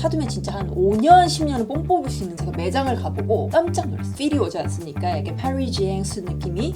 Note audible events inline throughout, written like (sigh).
사두면 진짜 한 5년, 10년은 뽕 뽑을 수 있는 제가 매장을 가보고 깜짝 놀랐어요. 필이 오지 않습니까? 이게 파리지앵스 느낌이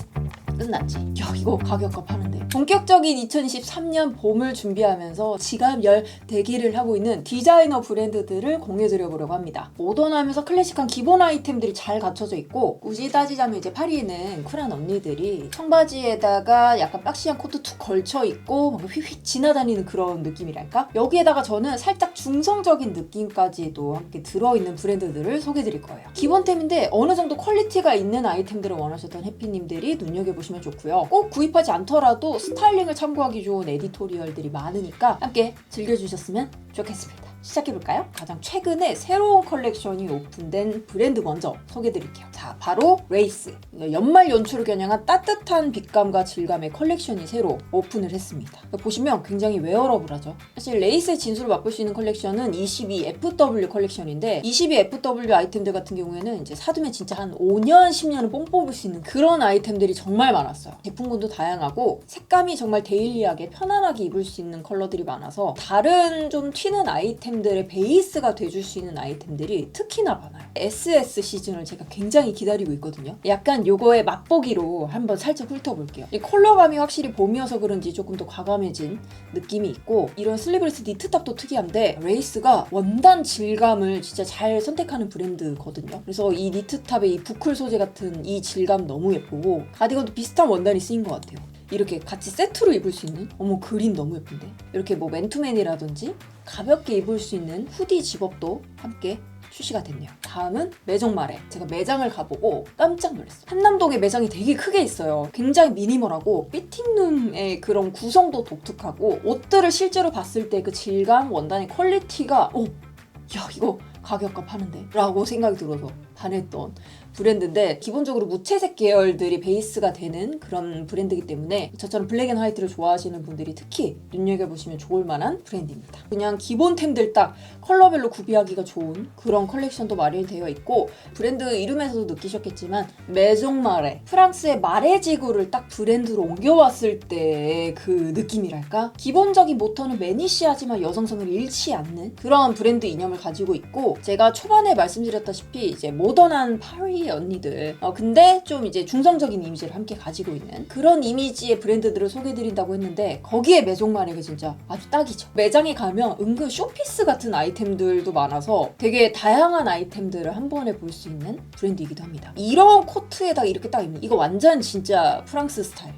끝났지. 야 이거 가격과 파는데. 본격적인 2023년 봄을 준비하면서 지갑 열 대기를 하고 있는 디자이너 브랜드들을 공유드려보려고 합니다. 모던하면서 클래식한 기본 아이템들이 잘 갖춰져 있고 굳이 따지자면 이제 파리에는 쿨한 언니들이 청바지에다가 약간 박시한 코트 툭 걸쳐 있고 막 휙휙 지나다니는 그런 느낌이랄까? 여기에다가 저는 살짝 중성적인 느낌까지도 함께 들어있는 브랜드들을 소개드릴 거예요. 기본템인데 어느 정도 퀄리티가 있는 아이템들을 원하셨던 해피님들이 눈여겨보 시면 좋고요. 꼭 구입하지 않더라도 스타일링을 참고하기 좋은 에디토리얼들이 많으니까 함께 즐겨주셨으면 좋겠습니다. 시작해볼까요? 가장 최근에 새로운 컬렉션이 오픈된 브랜드 먼저 소개드릴게요. 자, 바로 레이스. 연말 연초를 겨냥한 따뜻한 빛감과 질감의 컬렉션이 새로 오픈을 했습니다. 보시면 굉장히 웨어러블하죠. 사실 레이스의 진수를 맛볼 수 있는 컬렉션은 22FW 컬렉션인데 22FW 아이템들 같은 경우에는 이제 사두면 진짜 한 5년, 10년은 뽕 뽑을 수 있는 그런 아이템들이 정말 많았어요. 제품군도 다양하고 색감이 정말 데일리하게 편안하게 입을 수 있는 컬러들이 많아서 다른 좀 튀는 아이템 들의 베이스가 돼줄 수 있는 아이템들이 특히나 많아요. SS 시즌을 제가 굉장히 기다리고 있거든요. 약간 요거의 맛보기로 한번 살짝 훑어볼게요. 이 컬러감이 확실히 봄이어서 그런지 조금 더 과감해진 느낌이 있고 이런 슬리브레스 니트탑도 특이한데 레이스가 원단 질감을 진짜 잘 선택하는 브랜드거든요. 그래서 이 니트탑의 이 부클 소재 같은 이 질감 너무 예쁘고 가디건도 비슷한 원단이 쓰인 것 같아요. 이렇게 같이 세트로 입을 수 있는 어머 그린 너무 예쁜데 이렇게 뭐 맨투맨이라든지 가볍게 입을 수 있는 후디 집업도 함께 출시가 됐네요. 다음은 매정말에 제가 매장을 가보고 깜짝 놀랐어요. 한남동에 매장이 되게 크게 있어요. 굉장히 미니멀하고 피팅룸의 그런 구성도 독특하고 옷들을 실제로 봤을 때 그 질감, 원단의 퀄리티가 오, 야 이거 가격과 파는데? 라고 생각이 들어서 반했던 브랜드인데 기본적으로 무채색 계열들이 베이스가 되는 그런 브랜드이기 때문에 저처럼 블랙 앤 화이트를 좋아하시는 분들이 특히 눈여겨보시면 좋을 만한 브랜드입니다. 그냥 기본템들 딱 컬러별로 구비하기가 좋은 그런 컬렉션도 마련되어 있고 브랜드 이름에서도 느끼셨겠지만 메종마레 프랑스의 마레 지구를 딱 브랜드로 옮겨왔을 때의 그 느낌이랄까 기본적인 모터는 매니시하지만 여성성을 잃지 않는 그런 브랜드 이념을 가지고 있고 제가 초반에 말씀드렸다시피 이제 모던한 파리 언니들. 어, 근데 좀 이제 중성적인 이미지를 함께 가지고 있는 그런 이미지의 브랜드들을 소개드린다고 했는데 거기에 매종마레가 진짜 아주 딱이죠. 매장에 가면 은근 쇼피스 같은 아이템들도 많아서 되게 다양한 아이템들을 한 번에 볼 수 있는 브랜드이기도 합니다. 이런 코트에다가 이렇게 딱 입는 이거 완전 진짜 프랑스 스타일.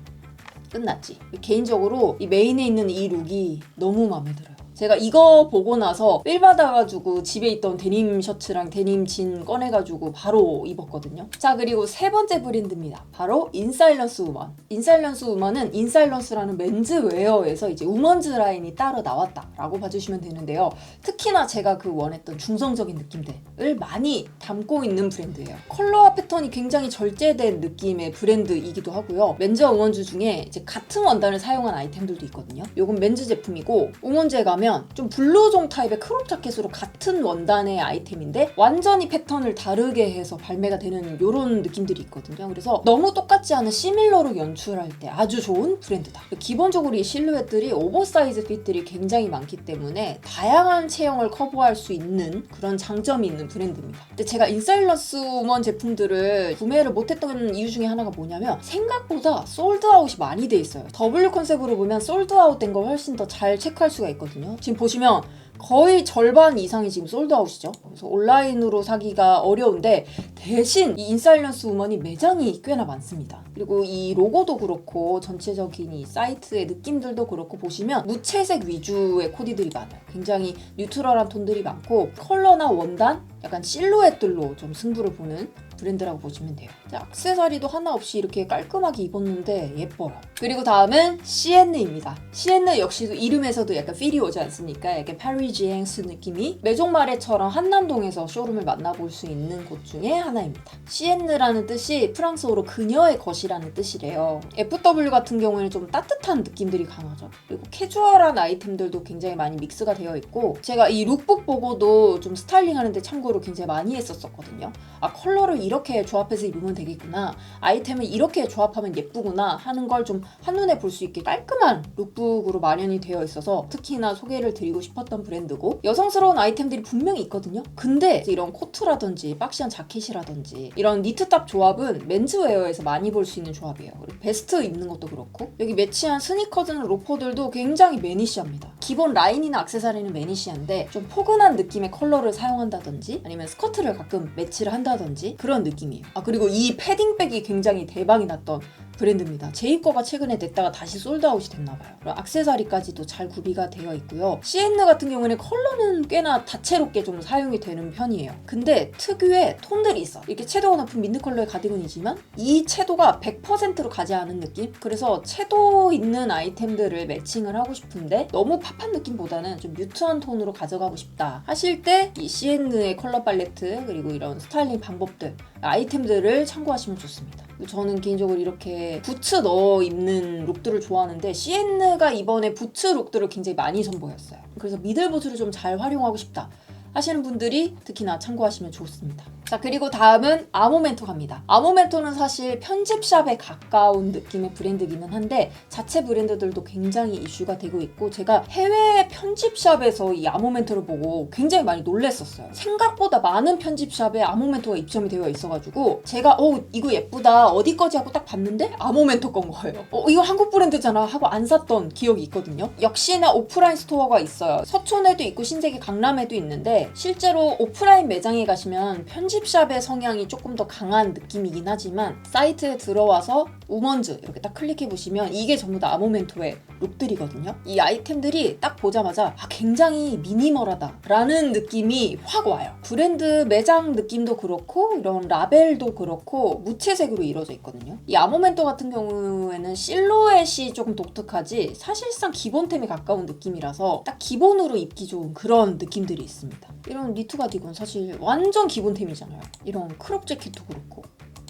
끝났지? 개인적으로 이 메인에 있는 이 룩이 너무 마음에 들어요 제가 이거 보고 나서 필 받아가지고 집에 있던 데님 셔츠랑 데님 진 꺼내가지고 바로 입었거든요. 자 그리고 세 번째 브랜드입니다. 바로 인사일런스 우먼. 인사일런스 우먼은 인사일런스라는 맨즈웨어에서 이제 우먼즈 라인이 따로 나왔다라고 봐주시면 되는데요. 특히나 제가 그 원했던 중성적인 느낌들을 많이 담고 있는 브랜드예요. 컬러와 패턴이 굉장히 절제된 느낌의 브랜드이기도 하고요. 맨즈와 우먼즈 중에 이제 같은 원단을 사용한 아이템들도 있거든요. 요건 맨즈 제품이고 우먼즈에 가면 좀 블루종 타입의 크롭 자켓으로 같은 원단의 아이템인데 완전히 패턴을 다르게 해서 발매가 되는 이런 느낌들이 있거든요. 그래서 너무 똑같지 않은 시밀러로 연출할 때 아주 좋은 브랜드다. 기본적으로 이 실루엣들이 오버사이즈 핏들이 굉장히 많기 때문에 다양한 체형을 커버할 수 있는 그런 장점이 있는 브랜드입니다. 근데 제가 인사일러스 우먼 제품들을 구매를 못했던 이유 중에 하나가 뭐냐면 생각보다 솔드아웃이 많이 돼 있어요. W 컨셉으로 보면 솔드아웃 된 걸 훨씬 더 잘 체크할 수가 있거든요. 지금 보시면 거의 절반 이상이 지금 솔드아웃이죠. 그래서 온라인으로 사기가 어려운데 대신 이 인사일런스 우먼이 매장이 꽤나 많습니다. 그리고 이 로고도 그렇고 전체적인 이 사이트의 느낌들도 그렇고 보시면 무채색 위주의 코디들이 많아요. 굉장히 뉴트럴한 톤들이 많고 컬러나 원단, 약간 실루엣들로 좀 승부를 보는 브랜드라고 보시면 돼요. 자, 액세서리도 하나 없이 이렇게 깔끔하게 입었는데 예뻐요. 그리고 다음은 시엔느입니다. 시엔느 역시도 이름에서도 약간 필이 오지 않습니까? 약간 파리지앵스 느낌이 메종마레처럼 한남동에서 쇼룸을 만나볼 수 있는 곳 중에 하나입니다. 시엔느라는 뜻이 프랑스어로 그녀의 것이라는 뜻이래요. FW 같은 경우에는 좀 따뜻한 느낌들이 강하죠. 그리고 캐주얼한 아이템들도 굉장히 많이 믹스가 되어 있고 제가 이 룩북 보고도 좀 스타일링 하는데 참고로 굉장히 많이 했었었거든요. 아 컬러를 이렇게 조합해서 입으면 되겠구나. 아이템을 이렇게 조합하면 예쁘구나 하는 걸 좀 한눈에 볼 수 있게 깔끔한 룩북으로 마련이 되어 있어서 특히나 소개를 드리고 싶었던 브랜드고 여성스러운 아이템들이 분명히 있거든요. 근데 이런 코트라든지 박시한 자켓이라든지 이런 니트탑 조합은 맨즈웨어에서 많이 볼 수 있는 조합이에요. 그리고 베스트 입는 것도 그렇고 여기 매치한 스니커즈는 로퍼들도 굉장히 매니시합니다. 기본 라인이나 액세서리는 매니시한데 좀 포근한 느낌의 컬러를 사용한다든지 아니면 스커트를 가끔 매치를 한다든지 그런 느낌이에요. 아 그리고 이 패딩백이 굉장히 대박이 났던 브랜드입니다. 제 거가 최근에 냈다가 다시 솔드아웃이 됐나봐요. 악세사리까지도 잘 구비가 되어 있고요. CN 같은 경우에는 컬러는 꽤나 다채롭게 좀 사용이 되는 편이에요. 근데 특유의 톤들이 있어. 이렇게 채도가 높은 민트 컬러의 가디건이지만 이 채도가 100%로 가지 않은 느낌? 그래서 채도 있는 아이템들을 매칭을 하고 싶은데 너무 팝한 느낌보다는 좀 뮤트한 톤으로 가져가고 싶다 하실 때 이 CN의 컬러 팔레트 그리고 이런 스타일링 방법들 아이템들을 참고하시면 좋습니다. 저는 개인적으로 이렇게 부츠 넣어 입는 룩들을 좋아하는데 CN가 이번에 부츠 룩들을 굉장히 많이 선보였어요. 그래서 미들 부츠를 좀 잘 활용하고 싶다. 하시는 분들이 특히나 참고하시면 좋습니다. 자 그리고 다음은 아모멘토 갑니다. 아모멘토는 사실 편집샵에 가까운 느낌의 브랜드기는 한데 자체 브랜드들도 굉장히 이슈가 되고 있고 제가 해외 편집샵에서 이 아모멘토를 보고 굉장히 많이 놀랬었어요. 생각보다 많은 편집샵에 아모멘토가 입점이 되어 있어가지고 제가 어 이거 예쁘다 어디 거지 하고 딱 봤는데 아모멘토 건 거예요. 어 이거 한국 브랜드잖아 하고 안 샀던 기억이 있거든요. 역시나 오프라인 스토어가 있어요. 서촌에도 있고 신세계 강남에도 있는데 실제로 오프라인 매장에 가시면 편집 샵의 성향이 조금 더 강한 느낌이긴 하지만 사이트에 들어와서 우먼즈 이렇게 딱 클릭해 보시면 이게 전부 다 아모멘토의 룩들이거든요. 이 아이템들이 딱 보자마자 아, 굉장히 미니멀하다라는 느낌이 확 와요. 브랜드 매장 느낌도 그렇고 이런 라벨도 그렇고 무채색으로 이루어져 있거든요. 이 아모멘토 같은 경우에는 실루엣이 조금 독특하지 사실상 기본템에 가까운 느낌이라서 딱 기본으로 입기 좋은 그런 느낌들이 있습니다. 이런 니트 가디건 사실 완전 기본템이잖아요. 이런 크롭 재킷도 그렇고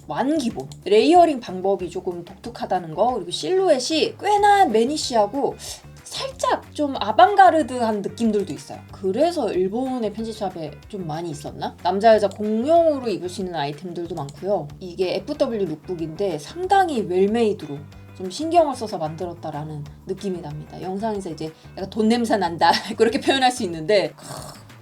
완기본 레이어링 방법이 조금 독특하다는 거 그리고 실루엣이 꽤나 매니시하고 살짝 좀 아방가르드한 느낌들도 있어요. 그래서 일본의 편집샵에 좀 많이 있었나? 남자 여자 공용으로 입을 수 있는 아이템들도 많고요. 이게 FW 룩북인데 상당히 웰메이드로 좀 신경을 써서 만들었다라는 느낌이 납니다. 영상에서 이제 약간 돈 냄새 난다 (laughs) 그렇게 표현할 수 있는데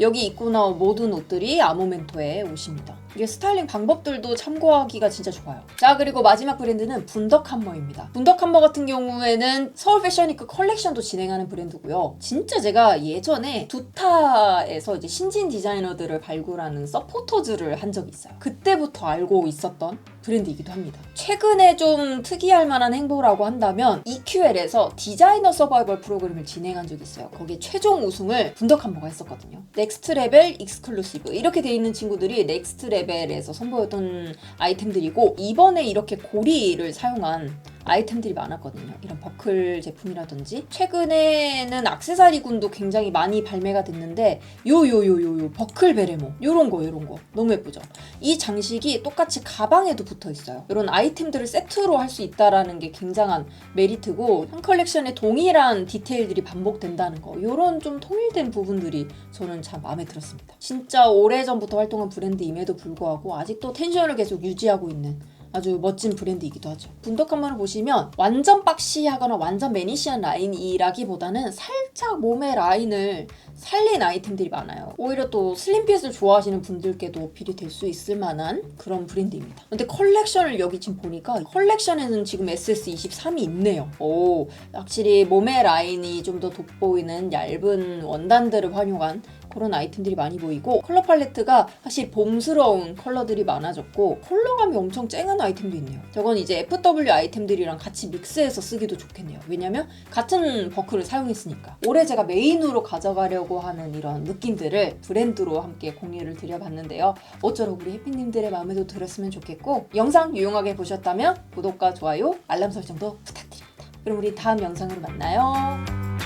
여기 입고 나온 모든 옷들이 아모멘토의 옷입니다. 이게 스타일링 방법들도 참고하기가 진짜 좋아요. 자 그리고 마지막 브랜드는 분덕함머입니다. 분덕함머 같은 경우에는 서울 패션위크 컬렉션도 진행하는 브랜드고요. 진짜 제가 예전에 두타에서 이제 신진 디자이너들을 발굴하는 서포터즈를 한 적이 있어요. 그때부터 알고 있었던 브랜드이기도 합니다. 최근에 좀 특이할 만한 행보라고 한다면 EQL에서 디자이너 서바이벌 프로그램을 진행한 적이 있어요. 거기에 최종 우승을 분덕함머가 했었거든요. 넥스트 레벨 익스클루시브 이렇게 돼 있는 친구들이 넥스트 레벨 에서 선보였던 아이템들이고 이번에 이렇게 고리를 사용한 아이템들이 많았거든요. 이런 버클 제품이라든지 최근에는 악세사리군도 굉장히 많이 발매가 됐는데 요 요 요 요 요 버클 베레모 요런 거 요런 거 너무 예쁘죠. 이 장식이 똑같이 가방에도 붙어 있어요. 이런 아이템들을 세트로 할 수 있다라는 게 굉장한 메리트고 한 컬렉션에 동일한 디테일들이 반복된다는 거 요런 좀 통일된 부분들이 저는 참 마음에 들었습니다. 진짜 오래전부터 활동한 브랜드임에도 불구하고 아직도 텐션을 계속 유지하고 있는 아주 멋진 브랜드이기도 하죠. 분덕한번을 보시면 완전 박시하거나 완전 매니시한 라인이라기보다는 살짝 몸의 라인을 살린 아이템들이 많아요. 오히려 또 슬림핏을 좋아하시는 분들께도 어필이 될 수 있을 만한 그런 브랜드입니다. 근데 컬렉션을 여기 지금 보니까 컬렉션에는 지금 SS23이 있네요. 오, 확실히 몸의 라인이 좀 더 돋보이는 얇은 원단들을 활용한 그런 아이템들이 많이 보이고 컬러 팔레트가 확실히 봄스러운 컬러들이 많아졌고 컬러감이 엄청 쨍한 아이템도 있네요. 저건 이제 FW 아이템들이랑 같이 믹스해서 쓰기도 좋겠네요. 왜냐면 같은 버클을 사용했으니까. 올해 제가 메인으로 가져가려고 하는 이런 느낌들을 브랜드로 함께 공유를 드려봤는데요. 어쩌록 우리 해피님들의 마음에도 들었으면 좋겠고 영상 유용하게 보셨다면 구독과 좋아요, 알람 설정도 부탁드립니다. 그럼 우리 다음 영상으로 만나요.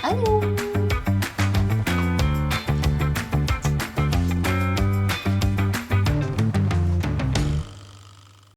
안녕!